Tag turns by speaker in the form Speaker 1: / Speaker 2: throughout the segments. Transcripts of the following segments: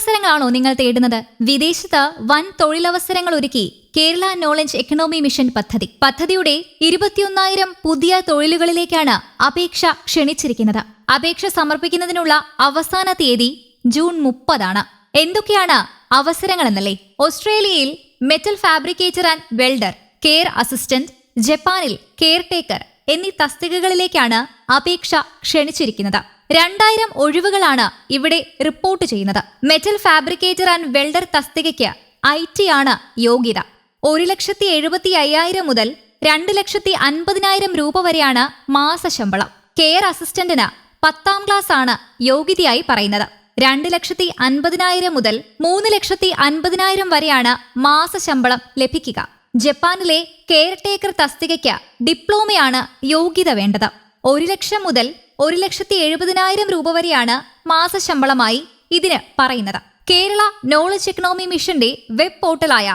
Speaker 1: തൊഴിലവസരങ്ങളാണോ നിങ്ങൾ തേടുന്നത്? വിദേശത്ത് വൻ തൊഴിലവസരങ്ങൾ ഒരുക്കി കേരള നോളജ് എക്കണോമി മിഷൻ പദ്ധതി. പദ്ധതിയുടെ ഇരുപത്തിയൊന്നായിരം പുതിയ തൊഴിലുകളിലേക്കാണ് അപേക്ഷ ക്ഷണിച്ചിരിക്കുന്നത്. അപേക്ഷ സമർപ്പിക്കുന്നതിനുള്ള അവസാന തീയതി ജൂൺ മുപ്പതാണ്. എന്തൊക്കെയാണ് അവസരങ്ങളെന്നല്ലേ? ഓസ്ട്രേലിയയിൽ metal fabricator and welder care assistant ജപ്പാനിൽ കെയർ ടേക്കർ എന്നീ തസ്തികകളിലേക്കാണ് അപേക്ഷ ക്ഷണിച്ചിരിക്കുന്നത്. രണ്ടായിരം ഒഴിവുകളാണ് ഇവിടെ റിപ്പോർട്ട് ചെയ്യുന്നത്. മെറ്റൽ ഫാബ്രിക്കേറ്റർ ആൻഡ് വെൽഡർ തസ്തികയ്ക്ക് ഐ ടി ആണ് യോഗ്യത. ഒരു ലക്ഷത്തി എഴുപത്തി അയ്യായിരം മുതൽ രണ്ട് ലക്ഷത്തി അൻപതിനായിരം രൂപ വരെയാണ് മാസശമ്പളം കെയർ അസിസ്റ്റന്റിന് പത്താം ക്ലാസ് ആണ് യോഗ്യതയായി പറയുന്നത്. രണ്ട് ലക്ഷത്തി അൻപതിനായിരം മുതൽ മൂന്ന് ലക്ഷത്തി അൻപതിനായിരം വരെയാണ് മാസശമ്പളം ലഭിക്കുക. ജപ്പാനിലെ കെയർ ടേക്കർ തസ്തികയ്ക്ക് ഡിപ്ലോമയാണ് യോഗ്യത വേണ്ടത്. ഒരു ലക്ഷം മുതൽ ഒരു ലക്ഷത്തി എഴുപതിനായിരം രൂപ വരെയാണ് മാസശമ്പളമായി ഇതിന് പറയുന്നത്. കേരള നോളജ് എക്കണോമി മിഷന്റെ വെബ് പോർട്ടലായ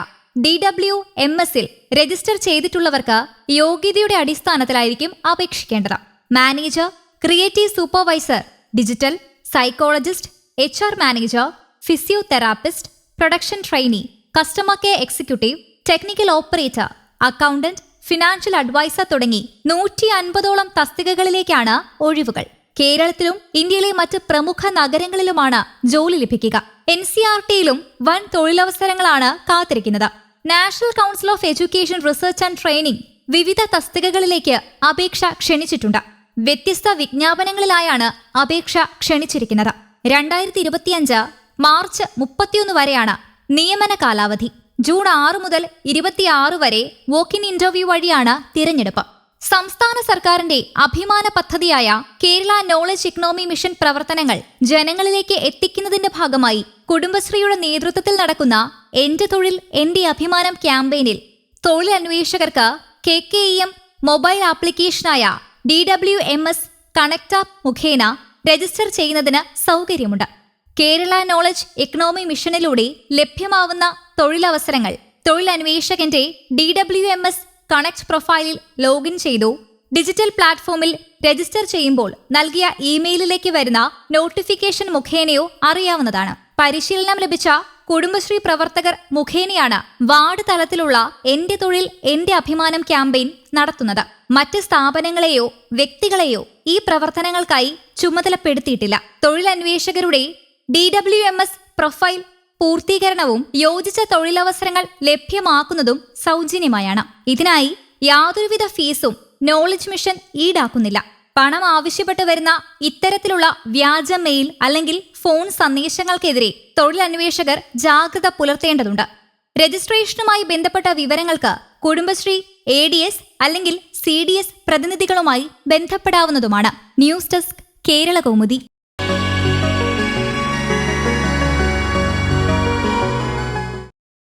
Speaker 1: ഡി ഡബ്ല്യു എം എസിൽ രജിസ്റ്റർ ചെയ്തിട്ടുള്ളവർക്ക് യോഗ്യതയുടെ അടിസ്ഥാനത്തിലായിരിക്കും അപേക്ഷിക്കേണ്ടത്. Manager creative supervisor digital psychologist H R manager physiotherapist production trainee customer care executive technical operator accountant financial advisor തുടങ്ങി നൂറ്റി അൻപതോളം തസ്തികകളിലേക്കാണ് ഒഴിവുകൾ. കേരളത്തിലും ഇന്ത്യയിലെ മറ്റ് പ്രമുഖ നഗരങ്ങളിലുമാണ് ജോലി ലഭിക്കുക. എൻ സി ആർ ടിയിലും വൻ തൊഴിലവസരങ്ങളാണ് കാത്തിരിക്കുന്നത്. National council of education research and training വിവിധ തസ്തികകളിലേക്ക് അപേക്ഷ ക്ഷണിച്ചിട്ടുണ്ട്. വ്യത്യസ്ത വിജ്ഞാപനങ്ങളിലായാണ് അപേക്ഷ ക്ഷണിച്ചിരിക്കുന്നത്. രണ്ടായിരത്തി ഇരുപത്തിയഞ്ച് മാർച്ച് മുപ്പത്തിയൊന്ന് വരെയാണ് നിയമന കാലാവധി. ജൂൺ ആറ് മുതൽ ഇരുപത്തിയാറ് വരെ വോക്കിൻ ഇന്റർവ്യൂ വഴിയാണ് തിരഞ്ഞെടുപ്പ്. സംസ്ഥാന സർക്കാരിന്റെ അഭിമാന പദ്ധതിയായ കേരള നോളജ് ഇക്കണോമി മിഷൻ പ്രവർത്തനങ്ങൾ ജനങ്ങളിലേക്ക് എത്തിക്കുന്നതിന്റെ ഭാഗമായി കുടുംബശ്രീയുടെ നേതൃത്വത്തിൽ നടക്കുന്ന എന്റെ തൊഴിൽ എന്റെ അഭിമാനം ക്യാമ്പയിനിൽ തൊഴിൽ അന്വേഷകർക്ക് K K E M mobile ആപ്ലിക്കേഷനായ D W M S connect app മുഖേന രജിസ്റ്റർ ചെയ്യുന്നതിന് സൗകര്യമുണ്ട്. കേരള നോളജ് എക്കണോമി മിഷനിലൂടെ ലഭ്യമാവുന്ന തൊഴിലവസരങ്ങൾ. തൊഴിലന്വേഷകന്റെ D W M S connect പ്രൊഫൈലിൽ ലോഗിൻ ചെയ്തു. ഡിജിറ്റൽ പ്ലാറ്റ്ഫോമിൽ രജിസ്റ്റർ ചെയ്യുമ്പോൾ നൽകിയ ഇമെയിലിലേക്ക് വരുന്ന നോട്ടിഫിക്കേഷൻ മുഖേനയോ അറിയാവുന്നതാണ്. പരിശീലനം ലഭിച്ച കുടുംബശ്രീ പ്രവർത്തകർ മുഖേനയാണ് വാർഡ് തലത്തിലുള്ള എന്റെ തൊഴിൽ എന്റെ അഭിമാനം ക്യാമ്പയിൻ നടത്തുന്നത്. മറ്റ് സ്ഥാപനങ്ങളെയോ വ്യക്തികളെയോ ഈ പ്രവർത്തനങ്ങൾക്കായി ചുമതലപ്പെടുത്തിയിട്ടില്ല. തൊഴിലന്വേഷകരുടെ D W M S profile പൂർത്തീകരണവും യോജിച്ച തൊഴിലവസരങ്ങൾ ലഭ്യമാക്കുന്നതും സൗജന്യമായാണ്. ഇതിനായി യാതൊരുവിധ ഫീസും നോളജ് മിഷൻ ഈടാക്കുന്നില്ല. പണം ആവശ്യപ്പെട്ട് വരുന്ന ഇത്തരത്തിലുള്ള വ്യാജ മെയിൽ അല്ലെങ്കിൽ ഫോൺ സന്ദേശങ്ങൾക്കെതിരെ തൊഴിലന്വേഷകർ ജാഗ്രത പുലർത്തേണ്ടതുണ്ട്. രജിസ്ട്രേഷനുമായി ബന്ധപ്പെട്ട വിവരങ്ങൾക്ക് കുടുംബശ്രീ എ ഡി എസ് അല്ലെങ്കിൽ സി ഡി എസ് പ്രതിനിധികളുമായി ബന്ധപ്പെടാവുന്നതുമാണ്. News desk Kerala Kaumudi